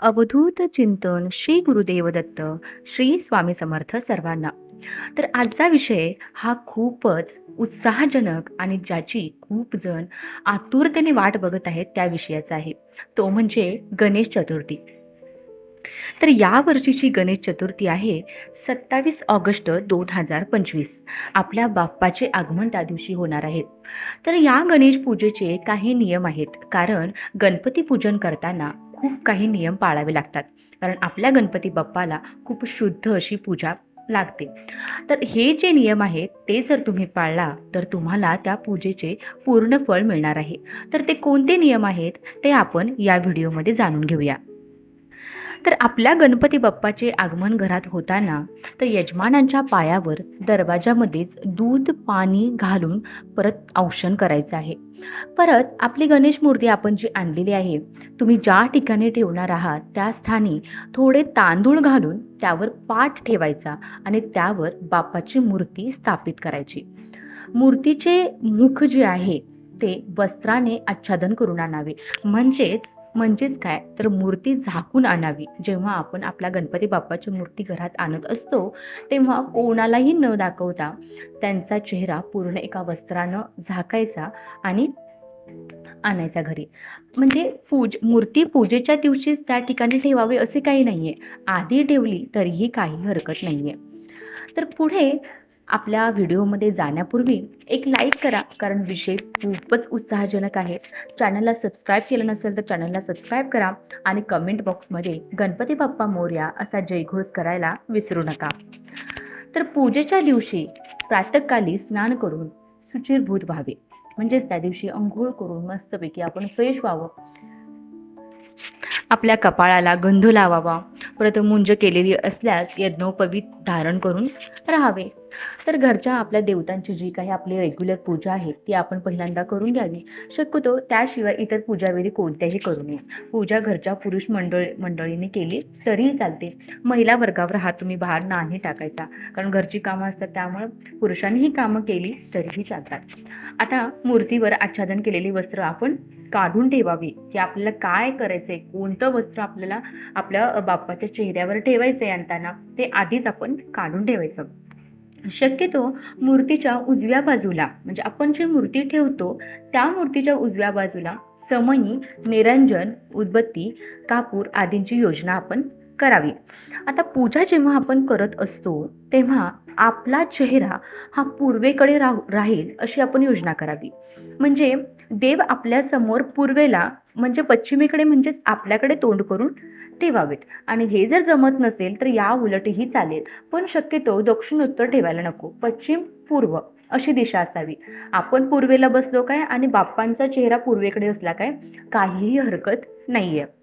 अवधूत चिंतन श्री गुरुदेव दत्त श्री स्वामी समर्थ सर्वांना. तर आजचा विषय हा खूपच उत्साहजनक आणि ज्याची खूप जण आतुरतेने वाट बघत आहेत त्या विषयाचा आहे. तो म्हणजे गणेश चतुर्थी. तर या वर्षीची गणेश चतुर्थी आहे सत्तावीस ऑगस्ट दोन हजार पंचवीस. आपल्या बाप्पाचे आगमन त्या दिवशी होणार आहे. तर या गणेश पूजेचे काही नियम आहेत. कारण गणपती पूजन करताना खूप काही नियम पाळावे लागतात. कारण आपल्या गणपती बाप्पाला खूप शुद्ध अशी पूजा लागते. तर हे जे नियम आहेत ते जर तुम्ही पाळला तर तुम्हाला त्या पूजेचे पूर्ण फळ मिळणार आहे. तर ते कोणते नियम आहेत ते आपण या व्हिडिओमध्ये जाणून घेऊया. तर आपल्या गणपती बाप्पाचे आगमन घरात होताना तर यजमानांच्या पायावर दरवाजामध्येच दूध पाणी घालून परत औषण करायचं आहे. परत आपली गणेश मूर्ती आपण जी आणलेली आहे तुम्ही ज्या ठिकाणी ठेवणार आहात त्या स्थानी थोडे तांदूळ घालून त्यावर पाठ ठेवायचा आणि त्यावर बाप्पाची मूर्ती स्थापित करायची. मूर्तीचे मुख जे आहे ते वस्त्राने आच्छादन करून आणावे. म्हणजेच म्हणजेच काय? तर मूर्ती झाकून आणावी. जेव्हा आपण आपल्या गणपती बाप्पाची मूर्ती घरात आणत असतो तेव्हा कोणालाही न दाखवता त्यांचा चेहरा पूर्ण एका वस्त्रानं झाकायचा आणि आणायचा घरी. म्हणजे पूज मूर्ती पूजेच्या दिवशीच त्या ठिकाणी ठेवावे असे काही नाहीये. आधी ठेवली तरीही काही हरकत नाहीये. तर पुढे आपल्या व्हिडिओमध्ये जाण्यापूर्वी एक लाईक करा. कारण विषय खूपच उत्साहजनक आहे. चॅनलला सबस्क्राईब केलं नसेल तर चॅनलला सबस्क्राईब करा आणि कमेंट बॉक्समध्ये गणपती बाप्पा मोर्या असा जयघोष करायला विसरू नका. तर पूजेच्या दिवशी प्रातःकाली स्नान करून सुचिरभूत व्हावे. म्हणजेच त्या दिवशी अंघोळ करून मस्तपैकी आपण फ्रेश व्हावं. आपल्या कपाळाला गंध लावावा. व्रतमुंज केलेली असल्यास यज्ञोपवीत धारण करून राहावे. तर घरच्या आपल्या देवतांची जी काही आपली रेग्युलर पूजा आहे ती आपण पहिल्यांदा करून घ्यावी. शक्यतो त्याशिवाय इतर पूजाविधी कोणत्याही करू नये. पूजा घरच्या पुरुष मंडळ मंडळीने केली तरीही चालते. महिला वर्गावर हा तुम्ही बाहेर नाही टाकायचा. कारण घरची कामं असतात त्यामुळे पुरुषांनी ही कामं केली तरीही चालतात. आता मूर्तीवर आच्छादन केलेली वस्त्र आपण काढून ठेवावी. की आपल्याला काय करायचंय? कोणतं वस्त्र आपल्याला आपल्या बाप्पाच्या चेहऱ्यावर ठेवायचंय आणताना ते आधीच आपण काढून ठेवायचं. शक्यतो मूर्तीच्या उजव्या बाजूला म्हणजे आपण जी मूर्ती ठेवतो त्या मूर्तीच्या उजव्या बाजूला समयी निरंजन उदबत्ती कापूर आदींची योजना आपण करावी. आता पूजा जेव्हा आपण करत असतो तेव्हा आपला चेहरा हा पूर्वेकडे राहू राहील अशी आपण योजना करावी. म्हणजे देव आपल्यासमोर पूर्वेला म्हणजे पश्चिमेकडे म्हणजेच आपल्याकडे तोंड करून ठेवावेत. आणि हे जर जमत नसेल तर या उलटही चालेल. पण शक्यतो दक्षिण उत्तर ठेवायला नको. पश्चिम पूर्व अशी दिशा असावी. आपण पूर्वेला बसलो काय आणि बाप्पांचा चेहरा पूर्वेकडे असला काय काहीही हरकत नाहीये.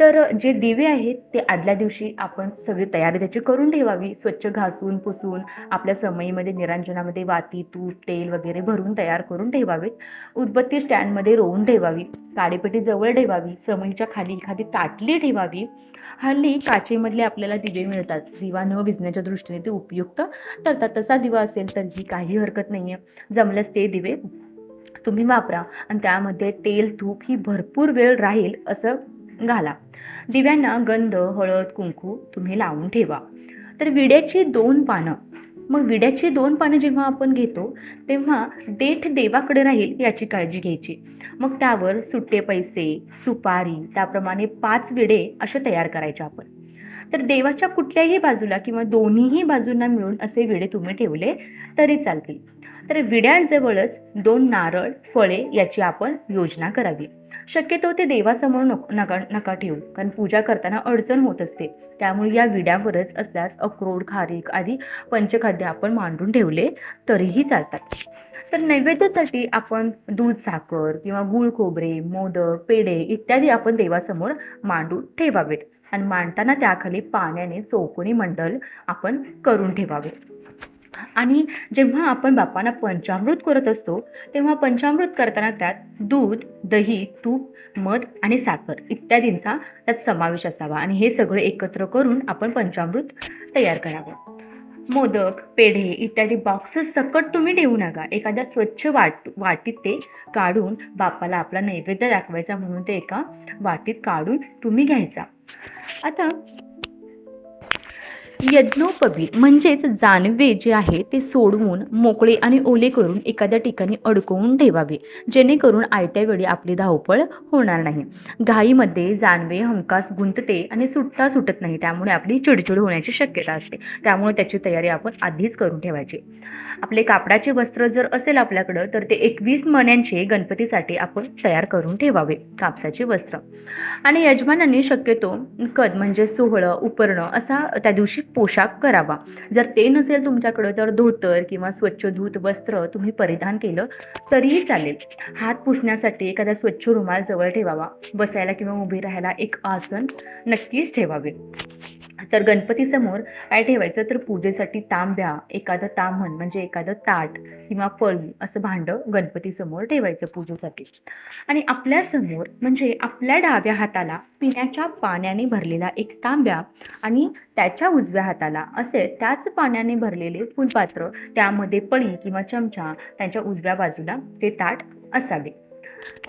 तर जे दिवे आहेत ते आदल्या दिवशी आपण सगळी तयारी त्याची करून ठेवावी. स्वच्छ घासून पुसून आपल्या समयीमध्ये निरांजनामध्ये वाती तूप तेल वगैरे भरून तयार करून ठेवावेत. उदबत्ती स्टँडमध्ये रोवून ठेवावी. काडेपेटी जवळ ठेवावी. समईच्या खाली एखादी ताटली ठेवावी. हल्ली काचेमधले आपल्याला दिवे मिळतात. दिवा न विजण्याच्या दृष्टीने ते उपयुक्त ठरतात. तसा दिवा असेल तर ही काही हरकत नाहीये. जमल्यास ते दिवे तुम्ही वापरा. आणि त्यामध्ये तेल तूप ही भरपूर वेळ राहील असं घाला. दिव्यांना गंध हळद कुंकू तुम्ही लावून ठेवा. तर विड्याची दोन पानं. मग विड्याची दोन पानं जेव्हा आपण घेतो तेव्हा देठ देवाकडे राहील याची काळजी घ्यायची. मग त्यावर सुट्टे पैसे सुपारी त्याप्रमाणे पाच विडे असे तयार करायचे आपण. तर देवाच्या कुठल्याही बाजूला किंवा दोन्हीही बाजूंना मिळून असे विडे तुम्ही ठेवले तरी चालतील. तर विड्यांजवळच दोन नारळ फळे याची आपण योजना करावी. शक्यतो ते देवासमोर नको नका नका ठेवू. कारण पूजा करताना अडचण होत असते. त्यामुळे या विड्यावरच असल्यास अक्रोड खारीक आदी पंचखाद्य आपण मांडून ठेवले तरीही चालतात. तर नैवेद्यासाठी आपण दूध साखर किंवा गुळ खोबरे मोदक पेढे इत्यादी आपण देवासमोर मांडून ठेवावेत. आणि मांडताना त्याखाली पाण्याने चौकोनी मंडल आपण करून ठेवावे. आणि जेव्हा आपण बापांना पंचामृत करत असतो तेव्हा पंचामृत करताना त्यात दूध दही तूप मध आणि साखर इत्यादींचा त्यात समावेश असावा. आणि हे सगळे एकत्र करून आपण पंचामृत तयार करावं. मोदक पेढे इत्यादी बॉक्सेस सकट तुम्ही ठेवू नका. एखाद्या स्वच्छ वाट वाटीत ते काढून बापाला आपला नैवेद्य दाखवायचा म्हणून ते एका वाटीत काढून तुम्ही घ्यायचा. आता यज्ञोपवीत म्हणजेच जानवे जे आहे ते सोडवून मोकळे आणि ओले करून एखाद्या ठिकाणी अडकवून ठेवावे. जेणेकरून आयत्या वेळी आपली धावपळ होणार नाही. घाईमध्ये जानवे हमखास गुंतते आणि सुटता सुटत नाही. त्यामुळे आपली चिडचिड होण्याची शक्यता असते. त्यामुळे त्याची तयारी आपण आधीच करून ठेवायची. आपले कापडाचे वस्त्र जर असेल आपल्याकडं तर ते एकवीस मण्यांचे गणपतीसाठी आपण तयार करून ठेवावे. कापसाचे वस्त्र. आणि यजमानांनी शक्यतो कद म्हणजे सोहळं उपरणं असा त्या दिवशी पोशाख करावा. जर ते नसेल तुमच्याकडं तर धोतर किंवा स्वच्छ धूत वस्त्र तुम्ही परिधान केलं तरीही चालेल. हात पुसण्यासाठी एखादा स्वच्छ रुमाल जवळ ठेवावा. बसायला किंवा उभे राहायला एक आसन नक्कीच ठेवावे. तर गणपती समोर काय ठेवायचं? तर पूजेसाठी तांब्या एखादं ताम्हण म्हणजे एखादं ताट किंवा पळी असं भांड गणपती समोर ठेवायचं पूजेसाठी. आणि आपल्यासमोर म्हणजे आपल्या डाव्या हाताला पिण्याच्या पाण्याने भरलेला एक तांब्या आणि त्याच्या उजव्या हाताला असे त्याच पाण्याने भरलेले फुलपात्र त्यामध्ये पळी किंवा चमचा त्यांच्या उजव्या बाजूला ते ताट असावे.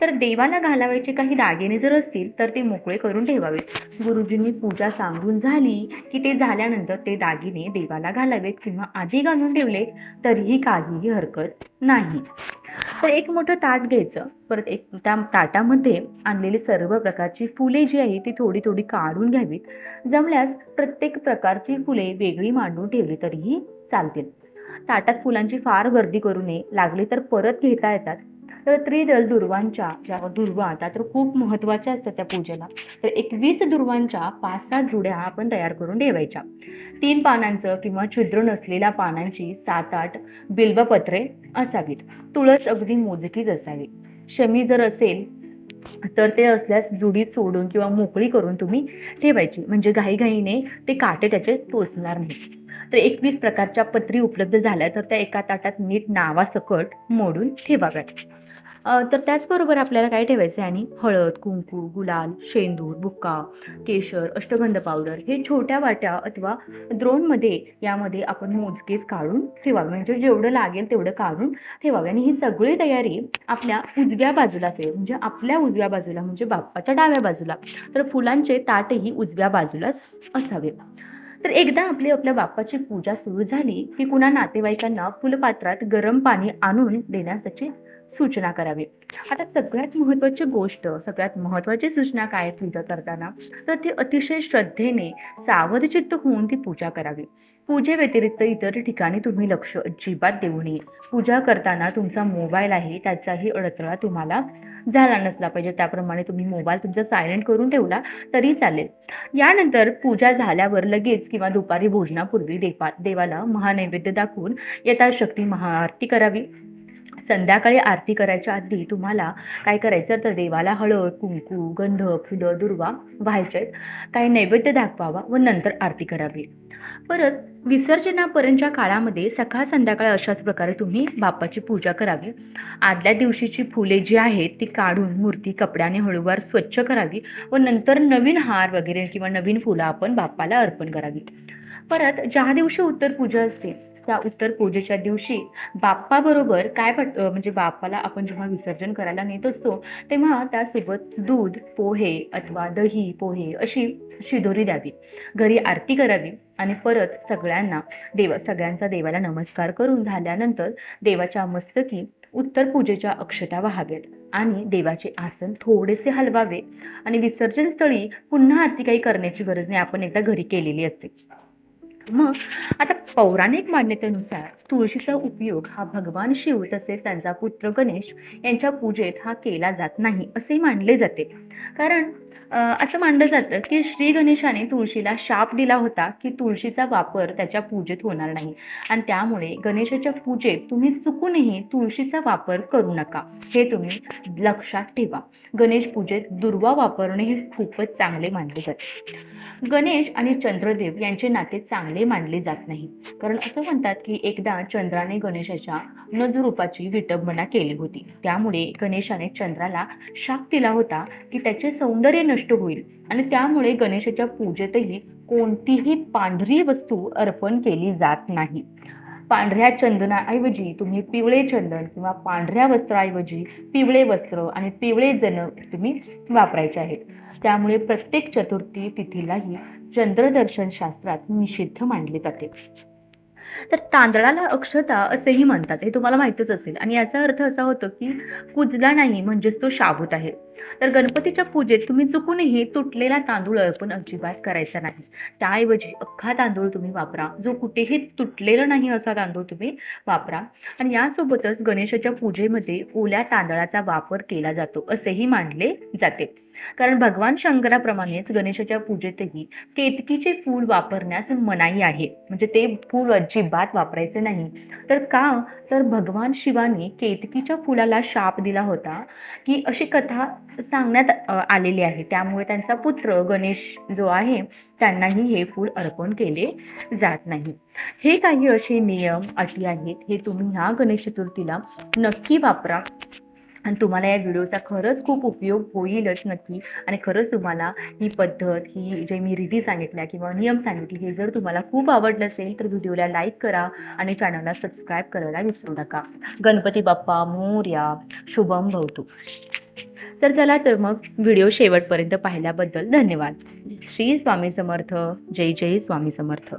तर देवाला घालावायचे काही दागिने जर असतील तर ते मोकळे करून ठेवावेत. गुरुजींनी पूजा सांगून झाली की ते झाल्यानंतर ते दागिने देवाला घालावेत किंवा आधी घालून ठेवले तरीही काहीही हरकत नाही. तर एक मोठं ताट घ्यायचं. परत एक त्या ताटामध्ये आणलेली सर्व प्रकारची फुले जी आहे ती थोडी थोडी काढून घ्यावीत. जमल्यास प्रत्येक प्रकारची फुले वेगळी मांडून ठेवली तरीही चालतील. ताटात फुलांची फार गर्दी करू नये. लागली तर परत घेता येतात. तर त्रिदल दुर्वांच्या ज्या दुर्वा आता तर खूप महत्त्वाच्या असतात त्या पूजेला. तर एकवीस दुर्वांच्या पाच सात जुड्या आपण तयार करून ठेवायच्या. तीन पानांचं किंवा छिद्र नसलेल्या पानांची सात आठ बिल्वपत्रे असावीत. तुळस अगदी मोजकीच असावी. शमी जर असेल तर ते असल्यास जुडीत सोडून किंवा मोकळी करून तुम्ही ठेवायची. म्हणजे घाईघाईने ते काटे त्याचे टोचणार नाही तर एकवीस प्रकारच्या पत्री उपलब्ध झाल्या तर त्या एका ताटात नीट नावासकट मोडून ठेवाव्यात. तर त्याचबरोबर आपल्याला काय ठेवायचं आणि हळद कुंकू गुलाल शेंदूर बुक्का केशर अष्टगंध पावडर हे छोट्या वाट्या अथवा द्रोणमध्ये यामध्ये आपण मोजकेच काढून ठेवावे. म्हणजे जेवढं लागेल तेवढं काढून ठेवावे. आणि ही सगळी तयारी आपल्या उजव्या बाजूला असेल म्हणजे आपल्या उजव्या बाजूला म्हणजे बाप्पाच्या डाव्या बाजूला. तर फुलांचे ताटही उजव्या बाजूलाच असावे. तर एकदा आपली आपल्या बाप्पाची पूजा सुरू झाली की कुणा नातेवाईकांना फुलपात्रात गरम पाणी आणून देण्यासाठी सूचना करावी. आता सगळ्यात महत्वाची गोष्ट सगळ्यात महत्वाची सूचना काय पूजा करताना? तर ती अतिशय श्रद्धेने सावधचित्त होऊन ती पूजा करावी. पूजेव्यतिरिक्त इतर ठिकाणी तुम्ही लक्ष अजिबात देऊ नये. पूजा करताना तुमचा मोबाईल आहे त्याचाही अडथळा तुम्हाला झाला नसला पाहिजे. त्याप्रमाणे तुम्ही मोबाईल तुमचा सायलेंट करून ठेवला तरी चालेल. यानंतर पूजा झाल्यावर लगेच किंवा दुपारी भोजनापूर्वी देवा देवाला महानैवेद्य दाखवून यथाशक्ती महाआरती करावी. संध्याकाळी आरती करायच्या आधी तुम्हाला काय करायचं? तर देवाला हळद कुंकू गंध फुलं दुर्वा व्हायचे काही नैवेद्य दाखवावा व नंतर आरती करावी. परत विसर्जनापर्यंतच्या काळामध्ये सकाळ संध्याकाळ अशाच प्रकारे तुम्ही बाप्पाची पूजा करावी. आदल्या दिवशीची फुले जी आहेत ती काढून मूर्ती कपड्याने हळूवार स्वच्छ करावी व नंतर नवीन हार वगैरे किंवा नवीन फुलं आपण बाप्पाला अर्पण करावी. परत ज्या दिवशी उत्तर पूजा असते त्या उत्तर पूजेच्या दिवशी बाप्पा बरोबर काय पट म्हणजे बाप्पाला आपण जेव्हा विसर्जन करायला नेत असतो तेव्हा त्यासोबत दूध पोहे अथवा दही पोहे अशी शिदोरी द्यावी. घरी आरती करावी आणि परत सगळ्यांना देव सगळ्यांचा देवाला नमस्कार करून झाल्यानंतर देवाच्या मस्तकी उत्तर पूजेच्या अक्षता व्हाव्यात आणि देवाचे आसन थोडेसे हलवावे. आणि विसर्जन स्थळी पुन्हा आरती काही करण्याची गरज नाही आपण एकदा घरी केलेली असते. मग आता पौराणिक मान्यतेनुसार तुळशीचा उपयोग हा भगवान शिव तसेच त्यांचा पुत्र गणेश यांच्या पूजेत हा केला जात नाही असे मानले जाते. कारण असं मानलं जातं की श्री गणेशाने तुळशीला शाप दिला होता की तुळशीचा वापर त्याच्या पूजेत होणार नाही. आणि त्यामुळे गणेशाच्या पूजेत तुम्ही चुकूनही तुळशीचा वापर करू नका. हे तुम्ही लक्षात ठेवा. गणेश पूजेत दुर्वा वापरणे हे खूपच चांगले मानले जाते. गणेश आणि चंद्रदेव यांचे नाते चांगले मानले जात नाही. कारण असं म्हणतात की एकदा चंद्राने गणेशाच्या नजरूपाची विटंबना केली होती. त्यामुळे गणेशाने चंद्राला शाप दिला होता की त्याचे सौंदर्य नष्ट होईल. आणि त्यामुळे गणेशाच्या पूजेतही कोणतीही पांढरी वस्तू अर्पण केली जात नाही. पांढऱ्या चंदनाऐवजी तुम्ही पिवळे चंदन किंवा पांढऱ्या वस्त्राऐवजी पिवळे वस्त्र आणि पिवळे जन तुम्ही वापरायचे आहेत. त्यामुळे प्रत्येक चतुर्थी तिथीलाही चंद्रदर्शन शास्त्रात निषिद्ध मानले जाते. तर तांदळाला अक्षता असेही म्हणतात हे तुम्हाला माहितच असेल. आणि याचा अर्थ असा होतो की कुजला नाही म्हणजेच तो शाबूत आहे. तर गणपतीच्या पूजेत तुम्ही चुकूनही तुटलेला तांदूळ अर्पण अजिबात करायचा नाही. त्याऐवजी अख्खा तांदूळ तुम्ही वापरा. जो कुठेही तुटलेला नाही असा तांदूळ तुम्ही वापरा. आणि यासोबतच गणेशाच्या पूजेमध्ये ओल्या तांदळाचा वापर केला जातो असेही मानले जाते. कारण भगवान शंकराप्रमाणेच गणेशाच्या पूजेतही केतकीचे फूल वापरण्यास मनाई आहे. म्हणजे ते फूल अजिबात वापरायचे नाही. तर का? तर भगवान शिवाने केतकीच्या फुलाला शाप दिला होता की अशी कथा सांगण्यात आलेली आहे. त्यामुळे त्यांचा पुत्र गणेश जो आहे त्यांनाही हे फूल अर्पण केले जात नाही. हे काही असे नियम अटी आहेत. हे तुम्ही ह्या गणेश चतुर्थीला नक्की वापरा. आणि तुम्हाला या व्हिडिओचा खरंच खूप उपयोग होईलच नक्की. आणि खरंच तुम्हाला ही पद्धत ही जे मी रीती सांगितल्या किंवा नियम सांगितले हे जर तुम्हाला खूप आवडलं असेल तर व्हिडिओला लाईक करा आणि चॅनलला सबस्क्राईब करायला विसरू नका. गणपती बाप्पा मोर्या शुभम भवतु. तर चला तर मग व्हिडिओ शेवटपर्यंत पाहिल्याबद्दल धन्यवाद. श्री स्वामी समर्थ. जय जय स्वामी समर्थ.